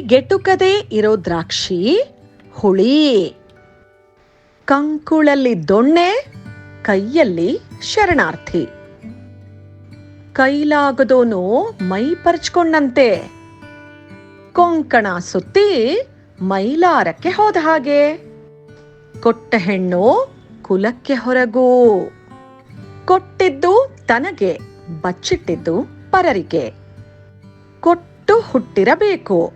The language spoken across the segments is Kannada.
ಗೆಟುಕದೆ ಇರೋ ದ್ರಾಕ್ಷಿ ಹುಳಿ. ಕಂಕುಳಲ್ಲಿ ದೊಣ್ಣೆ, ಕೈಯಲ್ಲಿ ಶರಣಾರ್ಥಿ. ಕೈಲಾಗದೋನು ಮೈ ಪರ್ಚ್ಕೊಂಡಂತೆ. ಕೊಂಕಣ ಸುತ್ತಿ ಮೈಲಾರಕ್ಕೆ ಹೋದ ಹಾಗೆ. ಕೊಟ್ಟ ಹೆಣ್ಣು ಕುಲಕ್ಕೆ ಹೊರಗು. ಕೊಟ್ಟಿದ್ದು ತನಗೆ ಬಚ್ಚಿಟ್ಟಿದ್ದು ಪರರಿಗೆ. ಕೊಟ್ಟು ಹುಟ್ಟಿರಬೇಕು.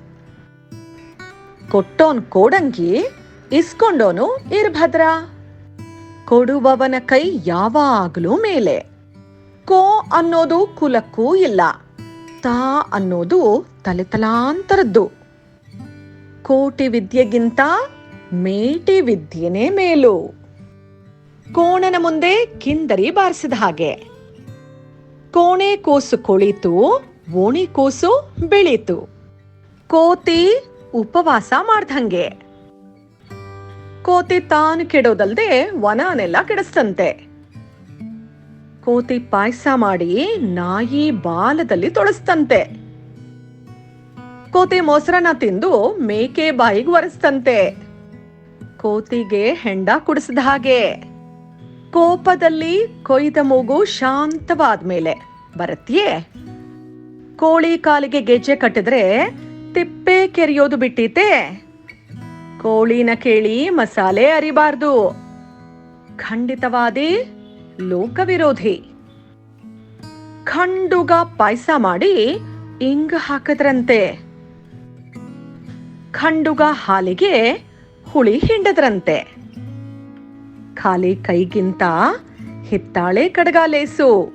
ಕೊಟ್ಟೋನ್ ಕೋಡಂಗಿ ಇಸ್ಕೊಂಡೋನು ಇರ್ಭದ್ರ. ಕೊಡುವವನ ಕೈ ಯಾವಾಗಲೂ ಮೇಲೆ. ಕೋ ಅನ್ನೋದು ಕುಲಕ್ಕೂ ಇಲ್ಲ. ತಾ ಅನ್ನೋದು ತಲೆ ತಲಾಂತರದ್ದು. ಕೋಟಿ ವಿದ್ಯೆಗಿಂತ ಮೇಟಿ ವಿದ್ಯೆನೇ ಮೇಲು. ಕೋಣನ ಮುಂದೆ ಕಿಂದರಿ ಬಾರಿಸಿದ ಹಾಗೆ. ಕೋಣೆ ಕೋಸು ಕೊಳಿತು, ಓಣಿ ಕೋಸು ಬೆಳೀತು. ಕೋತಿ ಉಪವಾಸ ಮಾಡ್ದಂಗೆ. ಕೋತಿ ತಾನು ಕೆಡೋದಲ್ದೆ ವನನೆಲ್ಲ ಕೆಡಿಸ್ತಂತೆ ಕೋತಿ ಪಾಯಸ ಮಾಡಿ ನಾಯಿ ಬಾಲದಲ್ಲಿ ತೊಳಸ್ತಂತೆ ಕೋತಿ ಮೊಸರನ್ನ ತಿಂದು ಮೇಕೆ ಬಾಯಿಗೆ ಒರೆಸ್ತಂತೆ ಕೋತಿಗೆ ಹೆಂಡ ಕುಡಿಸಿದ ಹಾಗೆ. ಕೋಪದಲ್ಲಿ ಕೊಯ್ದ ಮೂಗು ಶಾಂತವಾದ್ಮೇಲೆ. ಬರತ್ಯೇ? ಕೋಳಿ ಕಾಲಿಗೆ ಗೆಜ್ಜೆ ಕಟ್ಟಿದ್ರೆ ತಿಪ್ಪೆ ಕೆರೆಯೋದು ಬಿಟ್ಟಿತೆ. ಕೋಳಿನ ಕೇಳಿ ಮಸಾಲೆ ಅರಿಬಾರ್ದು. ಖಂಡಿತವಾದಿ ಲೋಕವಿರೋಧಿ. ಖಂಡುಗ ಪಾಯಸ ಮಾಡಿ ಇಂಗ್ ಹಾಕದ್ರಂತೆ. ಖಂಡುಗ ಹಾಲಿಗೆ ಹುಳಿ ಹಿಂಡದ್ರಂತೆ. ಖಾಲಿ ಕೈಗಿಂತ ಹಿತ್ತಾಳೆ ಕಡಗ ಲೇಸು